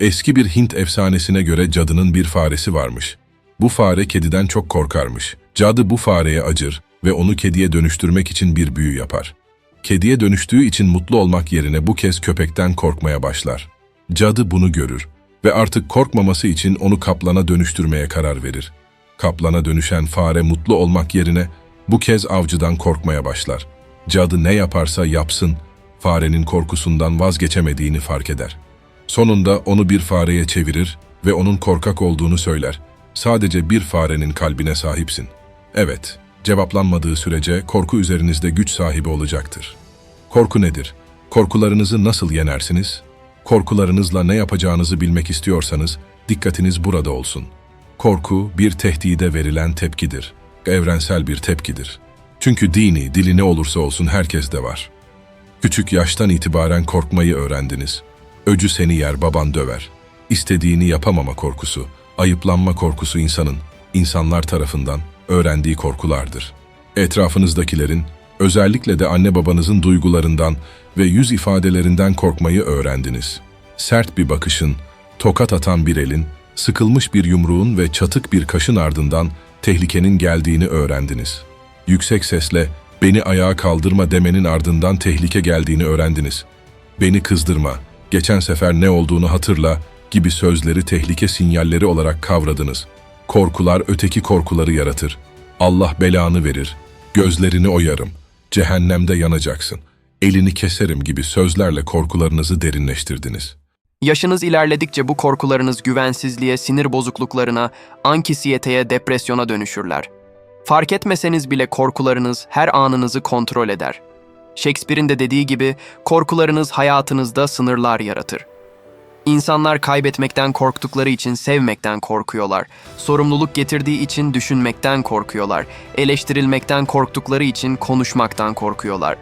Eski bir Hint efsanesine göre cadının bir faresi varmış. Bu fare kediden çok korkarmış. Cadı bu fareye acır ve onu kediye dönüştürmek için bir büyü yapar. Kediye dönüştüğü için mutlu olmak yerine bu kez köpekten korkmaya başlar. Cadı bunu görür ve artık korkmaması için onu kaplana dönüştürmeye karar verir. Kaplana dönüşen fare mutlu olmak yerine bu kez avcıdan korkmaya başlar. Cadı ne yaparsa yapsın, farenin korkusundan vazgeçemediğini fark eder. Sonunda onu bir fareye çevirir ve onun korkak olduğunu söyler. Sadece bir farenin kalbine sahipsin. Evet, cevaplanmadığı sürece korku üzerinizde güç sahibi olacaktır. Korku nedir? Korkularınızı nasıl yenersiniz? Korkularınızla ne yapacağınızı bilmek istiyorsanız dikkatiniz burada olsun. Korku bir tehdide verilen tepkidir. Evrensel bir tepkidir. Çünkü dini, dili ne olursa olsun herkeste var. Küçük yaştan itibaren korkmayı öğrendiniz. Öcü seni yer, baban döver. İstediğini yapamama korkusu, ayıplanma korkusu insanın, insanlar tarafından öğrendiği korkulardır. Etrafınızdakilerin, özellikle de anne babanızın duygularından ve yüz ifadelerinden korkmayı öğrendiniz. Sert bir bakışın, tokat atan bir elin, sıkılmış bir yumruğun ve çatık bir kaşın ardından tehlikenin geldiğini öğrendiniz. Yüksek sesle beni ayağa kaldırma demenin ardından tehlike geldiğini öğrendiniz. Beni kızdırma, geçen sefer ne olduğunu hatırla gibi sözleri tehlike sinyalleri olarak kavradınız. Korkular öteki korkuları yaratır. Allah belanı verir. Gözlerini oyarım. Cehennemde yanacaksın. Elini keserim gibi sözlerle korkularınızı derinleştirdiniz. Yaşınız ilerledikçe bu korkularınız güvensizliğe, sinir bozukluklarına, ankisiyeteye, depresyona dönüşürler. Fark etmeseniz bile korkularınız her anınızı kontrol eder. Shakespeare'in de dediği gibi korkularınız hayatınızda sınırlar yaratır. İnsanlar kaybetmekten korktukları için sevmekten korkuyorlar. Sorumluluk getirdiği için düşünmekten korkuyorlar. Eleştirilmekten korktukları için konuşmaktan korkuyorlar.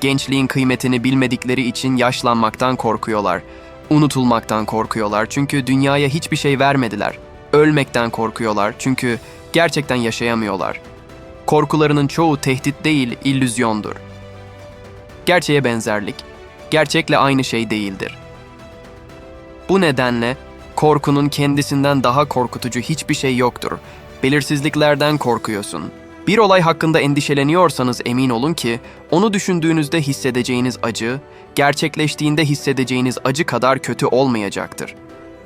Gençliğin kıymetini bilmedikleri için yaşlanmaktan korkuyorlar. Unutulmaktan korkuyorlar çünkü dünyaya hiçbir şey vermediler. Ölmekten korkuyorlar çünkü gerçekten yaşayamıyorlar. Korkularının çoğu tehdit değil, illüzyondur. Gerçeğe benzerlik, gerçekle aynı şey değildir. Bu nedenle korkunun kendisinden daha korkutucu hiçbir şey yoktur. Belirsizliklerden korkuyorsun. Bir olay hakkında endişeleniyorsanız emin olun ki onu düşündüğünüzde hissedeceğiniz acı, gerçekleştiğinde hissedeceğiniz acı kadar kötü olmayacaktır.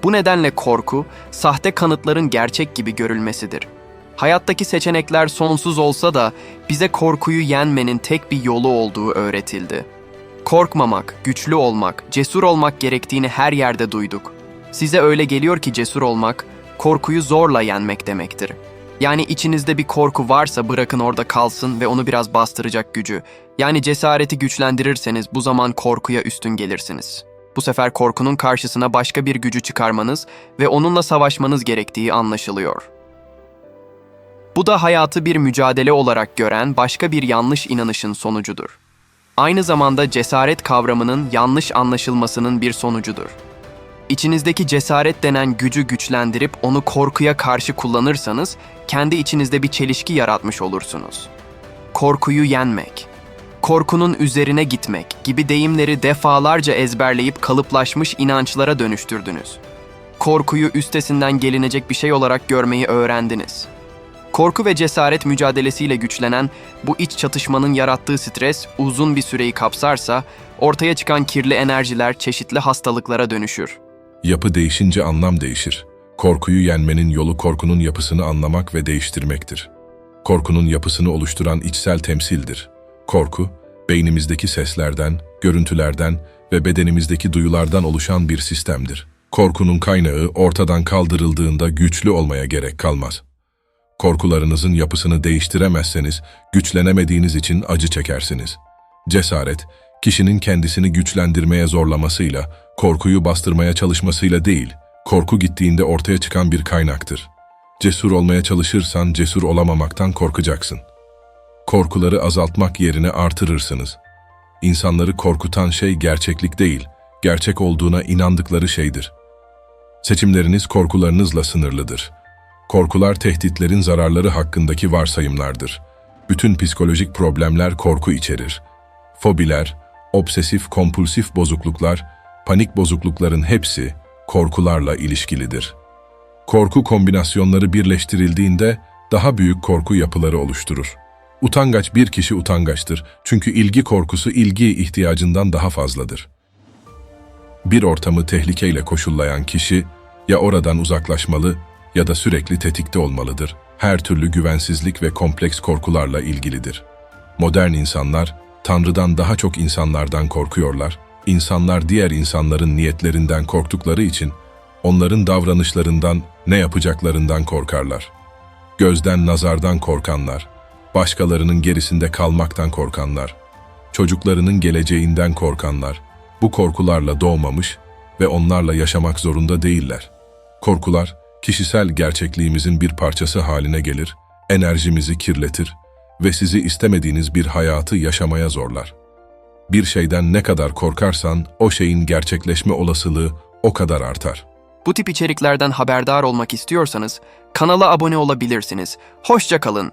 Bu nedenle korku, sahte kanıtların gerçek gibi görülmesidir. Hayattaki seçenekler sonsuz olsa da bize korkuyu yenmenin tek bir yolu olduğu öğretildi. Korkmamak, güçlü olmak, cesur olmak gerektiğini her yerde duyduk. Size öyle geliyor ki cesur olmak, korkuyu zorla yenmek demektir. Yani içinizde bir korku varsa bırakın orada kalsın ve onu biraz bastıracak gücü. Yani cesareti güçlendirirseniz bu zaman korkuya üstün gelirsiniz. Bu sefer korkunun karşısına başka bir gücü çıkarmanız ve onunla savaşmanız gerektiği anlaşılıyor. Bu da hayatı bir mücadele olarak gören başka bir yanlış inanışın sonucudur. Aynı zamanda cesaret kavramının yanlış anlaşılmasının bir sonucudur. İçinizdeki cesaret denen gücü güçlendirip onu korkuya karşı kullanırsanız kendi içinizde bir çelişki yaratmış olursunuz. Korkuyu yenmek, korkunun üzerine gitmek gibi deyimleri defalarca ezberleyip kalıplaşmış inançlara dönüştürdünüz. Korkuyu üstesinden gelinecek bir şey olarak görmeyi öğrendiniz. Korku ve cesaret mücadelesiyle güçlenen bu iç çatışmanın yarattığı stres uzun bir süreyi kapsarsa ortaya çıkan kirli enerjiler çeşitli hastalıklara dönüşür. Yapı değişince anlam değişir. Korkuyu yenmenin yolu korkunun yapısını anlamak ve değiştirmektir. Korkunun yapısını oluşturan içsel temsildir. Korku, beynimizdeki seslerden, görüntülerden ve bedenimizdeki duyulardan oluşan bir sistemdir. Korkunun kaynağı ortadan kaldırıldığında güçlü olmaya gerek kalmaz. Korkularınızın yapısını değiştiremezseniz güçlenemediğiniz için acı çekersiniz. Cesaret, kişinin kendisini güçlendirmeye zorlamasıyla, korkuyu bastırmaya çalışmasıyla değil, korku gittiğinde ortaya çıkan bir kaynaktır. Cesur olmaya çalışırsan cesur olamamaktan korkacaksın. Korkuları azaltmak yerine artırırsınız. İnsanları korkutan şey gerçeklik değil, gerçek olduğuna inandıkları şeydir. Seçimleriniz korkularınızla sınırlıdır. Korkular tehditlerin zararları hakkındaki varsayımlardır. Bütün psikolojik problemler korku içerir. Fobiler, obsesif kompulsif bozukluklar, panik bozuklukların hepsi korkularla ilişkilidir. Korku kombinasyonları birleştirildiğinde daha büyük korku yapıları oluşturur. Utangaç bir kişi utangaçtır çünkü ilgi korkusu ilgi ihtiyacından daha fazladır. Bir ortamı tehlikeyle koşullayan kişi ya oradan uzaklaşmalı ya da sürekli tetikte olmalıdır. Her türlü güvensizlik ve kompleks korkularla ilgilidir. Modern insanlar Tanrı'dan daha çok insanlardan korkuyorlar. İnsanlar diğer insanların niyetlerinden korktukları için onların davranışlarından, ne yapacaklarından korkarlar. Gözden, nazardan korkanlar, başkalarının gerisinde kalmaktan korkanlar, çocuklarının geleceğinden korkanlar, bu korkularla doğmamış ve onlarla yaşamak zorunda değiller. Korkular, kişisel gerçekliğimizin bir parçası haline gelir, enerjimizi kirletir ve sizi istemediğiniz bir hayatı yaşamaya zorlar. Bir şeyden ne kadar korkarsan o şeyin gerçekleşme olasılığı o kadar artar. Bu tip içeriklerden haberdar olmak istiyorsanız kanala abone olabilirsiniz. Hoşça kalın.